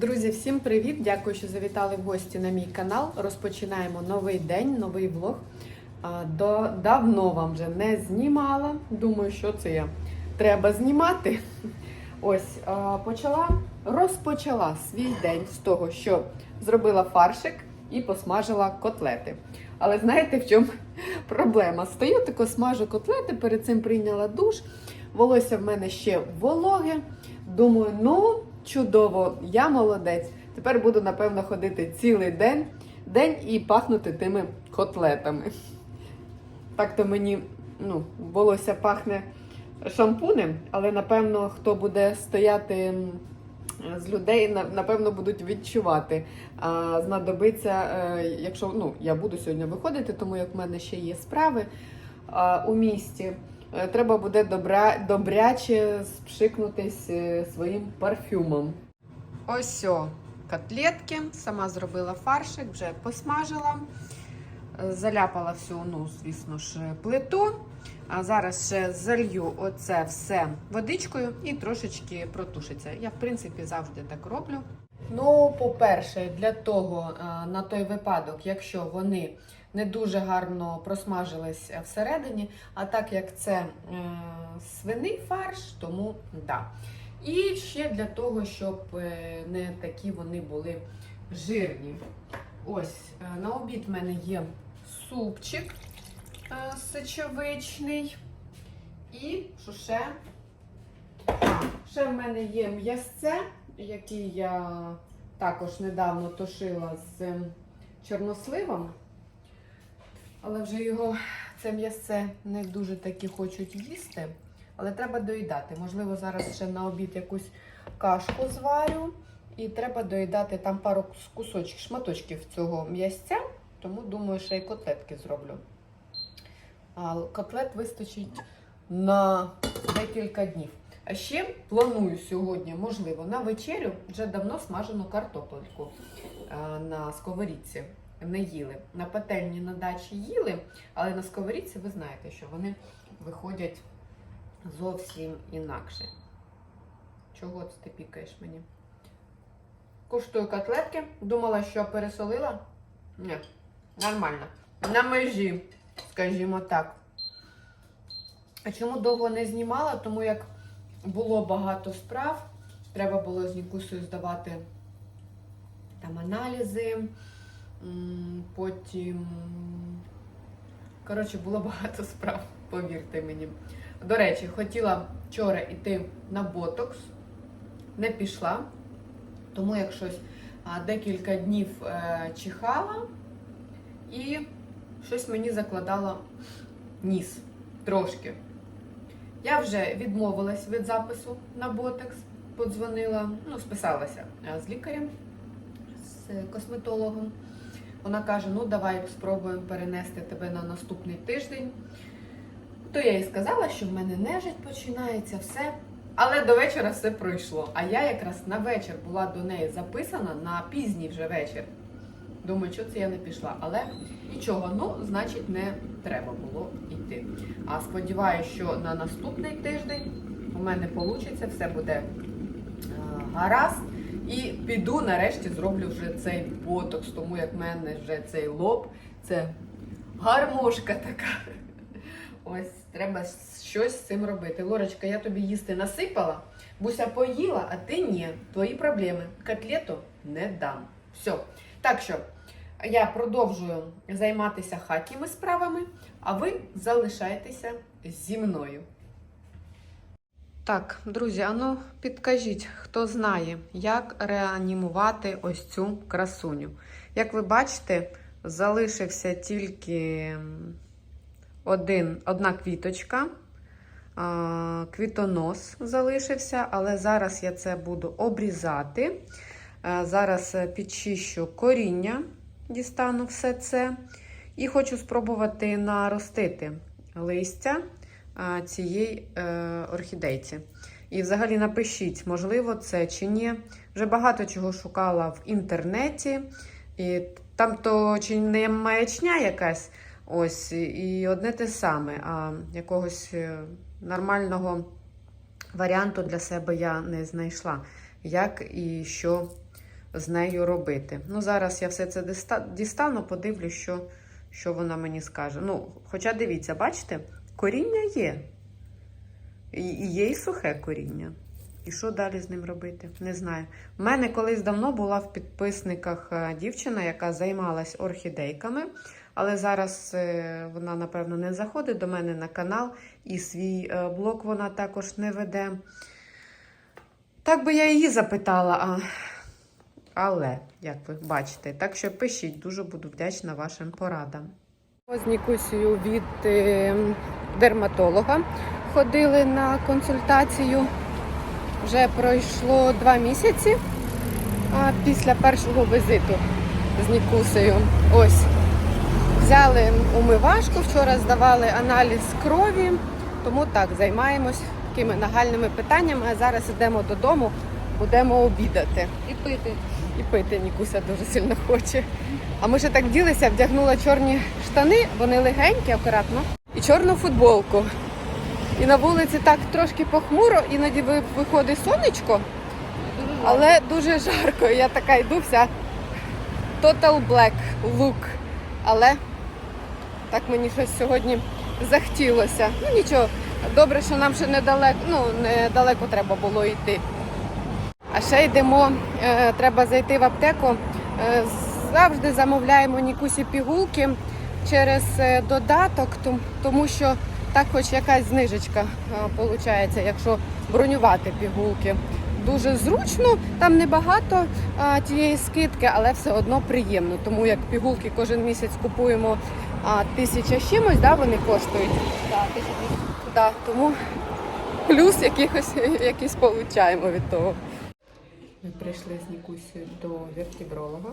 Друзі, всім привіт! Дякую, що завітали в гості на мій канал. Розпочинаємо новий день, новий влог. До, давно вам вже не знімала. Думаю, що це я треба знімати. Ось почала, розпочала свій день з того, що зробила фаршик і посмажила котлети. Але знаєте, в чому проблема? Стою тако смажу котлети, перед цим прийняла душ. Волосся в мене ще вологе. Думаю, ну чудово, я молодець. Тепер буду, напевно, ходити цілий день, день і пахнути тими котлетами. Так то мені ну, волосся пахне шампунем, але напевно, хто буде стояти з людей, напевно, будуть відчувати. А, знадобиться, е, якщо ну, я буду сьогодні виходити, тому як в мене ще є справи у місті. Е, Треба буде добра, добряче спшикнутись е, своїм парфюмом. Ось о, котлетки. Сама зробила фаршик, вже посмажила. Е, Заляпала всю, ну, звісно ж, плиту. А зараз ще залью оце все водичкою і трошечки протушиться. Я, в принципі, завжди так роблю. Ну, по-перше, для того, е, на той випадок, якщо вони не дуже гарно просмажились всередині, а так як це е, свиний фарш, тому да. І ще для того, щоб е, не такі вони були жирні. Ось, е, на обід в мене є супчик е, сечовичний. І що ще? А, ще в мене є м'ясце, який я також недавно тушила з ем, чорносливом. Але вже його це м'ясце не дуже таки хочуть їсти. Але треба доїдати. Можливо, зараз ще на обід якусь кашку зварю. І треба доїдати там пару кусочків, шматочків цього м'ясця. Тому думаю, ще й котлетки зроблю. А котлет вистачить на декілька днів. А ще планую сьогодні, можливо, на вечерю вже давно смажену картопельку е, на сковорідці. Не їли. На пательні на дачі їли, але на сковорідці ви знаєте, що вони виходять зовсім інакше. Чого це ти пікаєш мені? Куштую котлетки. Думала, що пересолила. Ні, нормально. На межі, скажімо так. А чому довго не знімала? Тому як було багато справ, треба було з Нікусою здавати там аналізи, потім. Коротше, було багато справ, повірте мені. До речі, хотіла вчора йти на ботокс, не пішла, тому як щось декілька днів е, чихала і щось мені закладало ніс трошки. Я вже відмовилась від запису на ботекс, подзвонила, ну, списалася е, з лікарем, з косметологом. Вона каже: ну давай спробуємо перенести тебе на наступний тиждень. То я їй сказала, що в мене нежить починається, все. Але до вечора все пройшло. А я якраз на вечір була до неї записана на пізній вже вечір. Думаю, що це я не пішла. Але нічого, ну, значить, не треба було йти. А сподіваюся, що на наступний тиждень у мене вийде, все буде е, гаразд. І піду нарешті зроблю вже цей ботокс, тому як в мене вже цей лоб, це гармошка така. Ось треба щось з цим робити. Лорочка, я тобі їсти насипала, буся поїла, а ти ні. Твої проблеми. Котлету не дам. Все. Так що я продовжую займатися хатніми справами, а ви залишайтеся зі мною. Так, друзі, а ну підкажіть, хто знає, як реанімувати ось цю красуню. Як ви бачите, залишився тільки один, одна квіточка, квітонос залишився, але зараз я це буду обрізати. Е, Зараз підчищу коріння, дістану все це. І хочу спробувати наростити листя цієї е, орхідейці. І взагалі напишіть, можливо, це чи ні. Вже багато чого шукала в інтернеті. І там то чи не маячня якась, ось, і одне те саме, а якогось е, нормального варіанту для себе я не знайшла. Як і що з нею робити. Ну, зараз я все це дістану, подивлюсь, що, що вона мені скаже. Ну, хоча дивіться, бачите, коріння є. І, є і сухе коріння. І що далі з ним робити? Не знаю. У мене колись давно була в підписниках е, дівчина, яка займалась орхідейками, але зараз е, вона, напевно, не заходить до мене на канал, і свій е, блог вона також не веде. Так би я її запитала, а... але, як ви бачите, так що пишіть, дуже буду вдячна вашим порадам. З Нікусію від е, дерматолога ходили на консультацію. Вже пройшло два місяці а, після першого візиту з Нікусею. Ось. Взяли умивашку, вчора здавали аналіз крові, тому так, займаємось такими нагальними питаннями, а зараз йдемо додому, будемо обідати. І пити. І пити Нікуся дуже сильно хоче. А ми ще так ділися, вдягнула чорні штани, вони легенькі, акуратно, і чорну футболку. І на вулиці так трошки похмуро, іноді виходить сонечко, але дуже жарко. Я така йду вся total black look. Але так мені щось сьогодні захотілося. Ну нічого, добре, що нам ще недалеко, ну, недалеко треба було йти. А ще йдемо, е, треба зайти в аптеку. Е, завжди замовляємо Нікусі пігулки через е, додаток, том- тому що так хоч якась знижечка виходить, якщо бронювати пігулки. Дуже зручно, там небагато а, тієї скидки, але все одно приємно. Тому як пігулки кожен місяць купуємо а, тисяча з чимось, да, вони коштують. Так, ти. Да, тому плюс якихось, якийсь получаємо від того. Ми прийшли з Нікусею до вертібролога.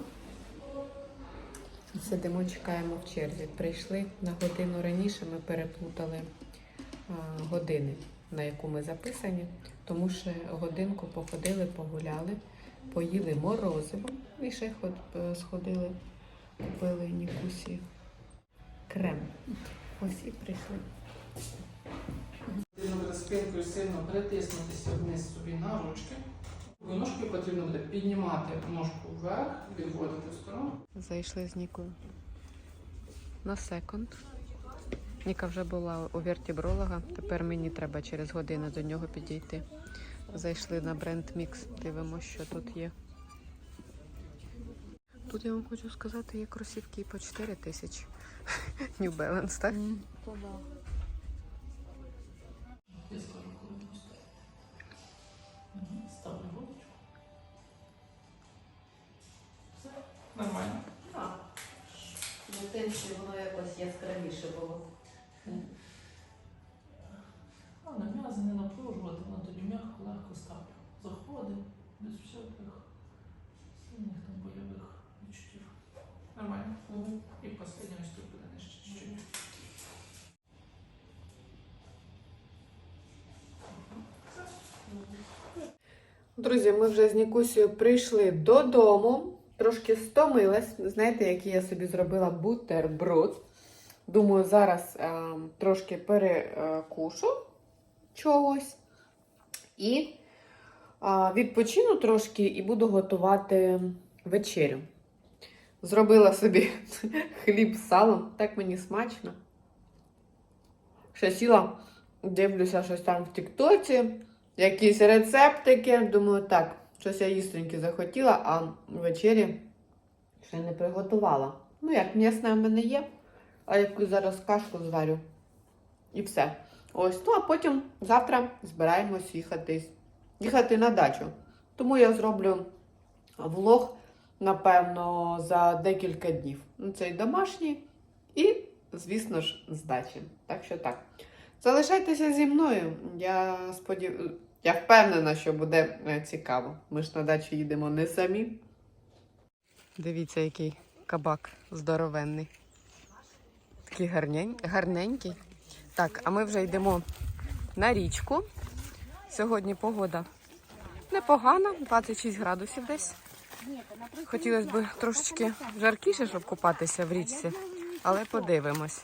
Сидимо, чекаємо в черзі. Прийшли на годину раніше, ми переплутали години, на яку ми записані, тому що годинку походили, погуляли, поїли морозиво і ще е, сходили, купили Нікусі крем. Ось і прийшли. Спинкою сильно притиснутися вниз собі на ручки. Ножки потрібно буде піднімати ножку вверх, відводити в сторону. Зайшли з Нікою на секунд. Ніка вже була у вертібролога, тепер мені треба через годину до нього підійти. Зайшли на бренд Мікс, дивимося, що тут є. Тут я вам хочу сказати, є кросівки по 4 тисячі. New Balance, так? Я м'яко легко ставлю. Заходить без всяких сильних там бойових відчуттів. Нормально. І останнє ось тут буде нижче чуть-чуть. Друзі, ми вже з Нікусією прийшли додому. Трошки стомилась. Знаєте, який я собі зробила бутерброд. Думаю, зараз е, трошки перекушу чогось. І відпочину трошки і буду готувати вечерю. Зробила собі хліб з салом, так мені смачно. Ще сіла, дивлюся щось там в Тіктоці якісь рецептики. Думаю, так, щось я їстреньки захотіла, а вечері ще не приготувала. Ну, як м'ясне в мене є, а яку зараз кашку зварю. І все. Ось, ну а потім завтра збираємось їхати, їхати на дачу. Тому я зроблю влог, напевно, за декілька днів. Ну, цей домашній і, звісно ж, з дачі. Так що так. Залишайтеся зі мною. Я сподів... Я впевнена, що буде е, цікаво. Ми ж на дачу їдемо не самі. Дивіться, який кабак здоровенний. Такий гарнень... гарненький. Так, а ми вже йдемо на річку. Сьогодні погода непогана, 26 градусів десь. Хотілося б трошечки жаркіше, щоб купатися в річці, але подивимось.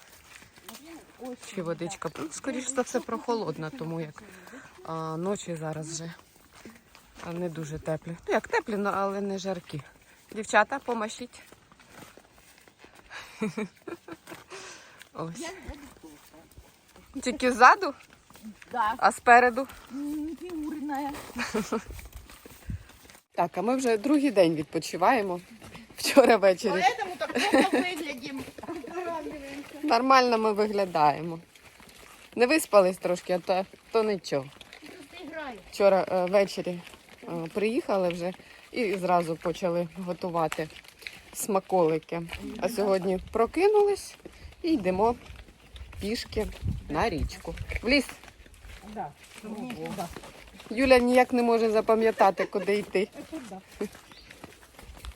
Чи водичка, ну, скоріш за все, прохолодна, тому як а, ночі зараз вже не дуже теплі. Ну як теплі, але не жаркі. Дівчата, помашіть. Ось. Тільки ззаду, Да, а спереду. м. Так, а ми вже другий день відпочиваємо. Вчора ввечері. Поэтому так плохо. Нормально ми виглядаємо. Не виспались трошки, а то, то нічого. Вчора е, ввечері е, приїхали вже і зразу почали готувати смаколики. А сьогодні прокинулись і йдемо пішки на річку. В ліс. Да. Юля ніяк не може запам'ятати, куди йти.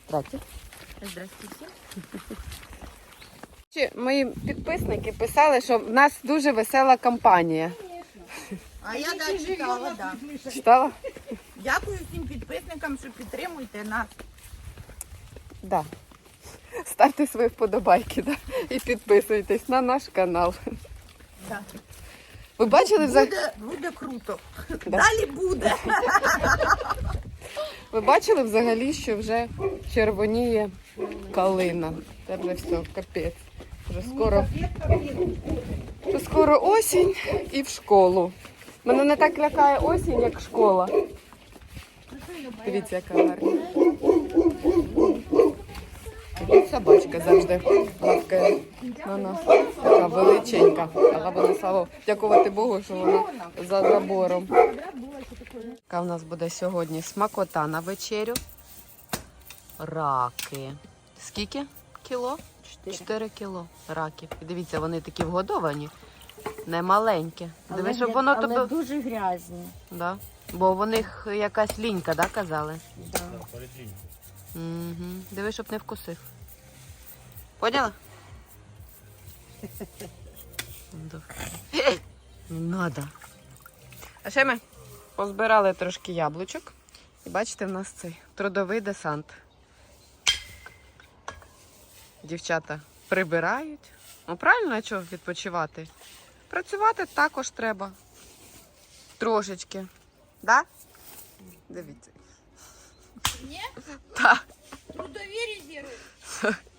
Здрасте. Чи Мої підписники писали, що в нас дуже весела компанія. А я да, читала, да. Читала? Дякую всім підписникам, що підтримуєте нас. Да. Ставте свої вподобайки да? і підписуйтесь на наш канал. Да. Ви бачили взагалі? Буде, буде круто. Да. Далі буде. Ви бачили взагалі, що вже червоніє калина. Це вже все, капець. Вже скоро, вже скоро осінь і в школу. Мене не так лякає осінь, як школа. Дивіться, яка гарна. І собачка завжди лапкає на нас. Така величенька. Але вона слава дякувати Богу, що вона за забором. Яка в нас буде сьогодні смакота на вечерю. Раки. Скільки кіло? Чотири кіло раків. І дивіться, вони такі вгодовані, не маленькі. Диви, щоб воно але тобі. дуже грязні. Да. Бо в них якась лінька, да, казали? Да. Угу. Диви, щоб не вкусив. Поняла? Не надо. А ще ми позбирали трошки яблучок. І бачите, в нас цей трудовий десант. Дівчата прибирають. Ну, правильно, а чого відпочивати? Працювати також треба. Трошечки. Да? Дивіться. Ні? Так. Трудові резерви.